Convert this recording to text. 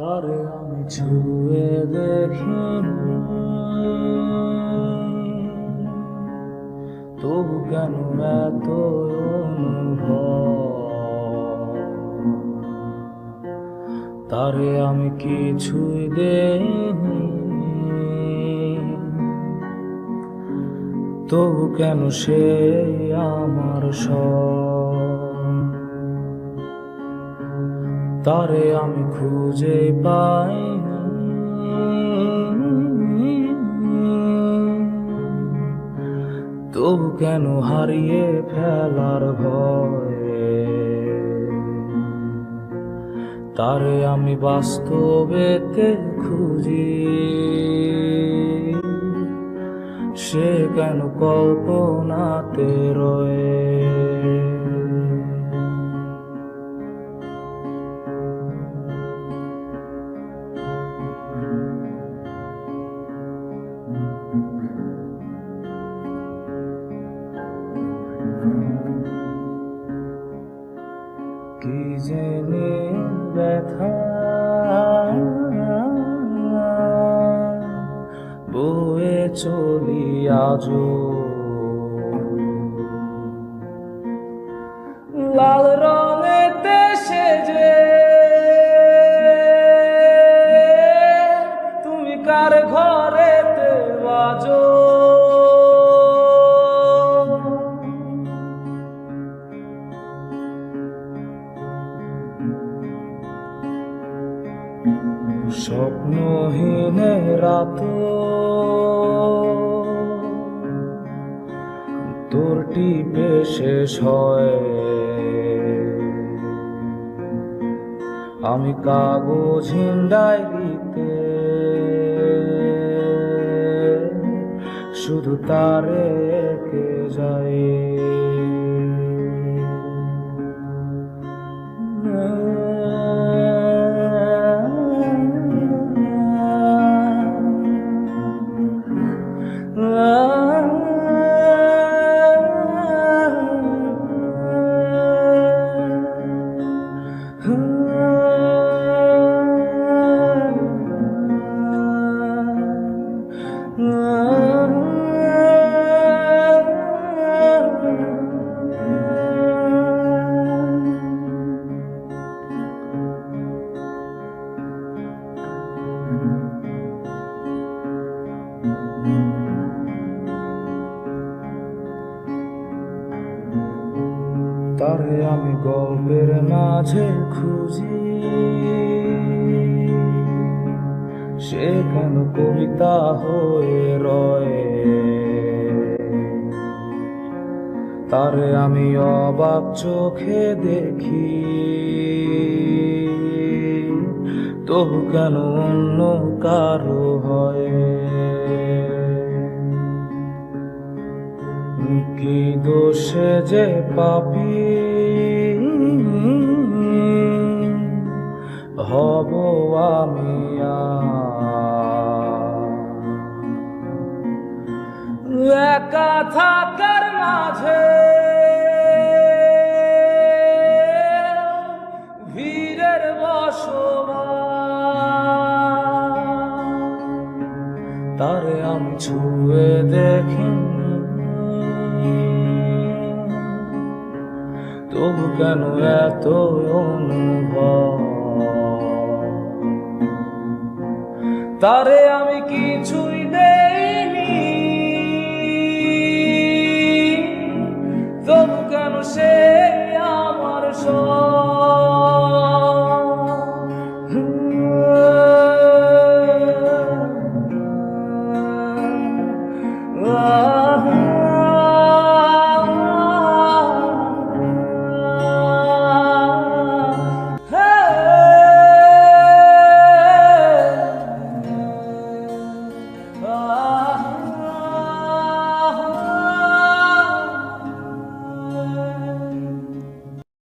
তারে আমি ছুঁয়ে দেখিনি তবু কেন এত তারে আমি কিছুই দেইনি। তবু কেন সে আমার সব তারে আমি খুঁজে পাই তবু কেন হারিয়ে ফেলার ভয়ে? তারে আমি বাস্তবেতে খুঁজি। সে কেন কল্পনাতে রয়ে? ব্যথা। বয়ে চলি আজ লাল রঙেতে সেজে। তুমি কার ঘরেতে বাজো? স্বপ্নহীন রাত। তোর টিপে শেষ হয়। আমি কাগজ ডায়েরিতে শুধু তারে কে Mm-hmm. তারে আমি গল্পের মাঝে খুঁজি। সে কেন কবিতা হয়ে রয়ে? তারে আমি অবাক চোখে দেখি। তবু কেন অন্য কারও হয়? কি দোষে যে পাপি? হব আমি। একা থাকার মাঝে ভিড়ের বসবাস। তারে আমি ছুঁয়ে দেখিনি। তবু কেন এত তারে আমি কিছুই দেইনি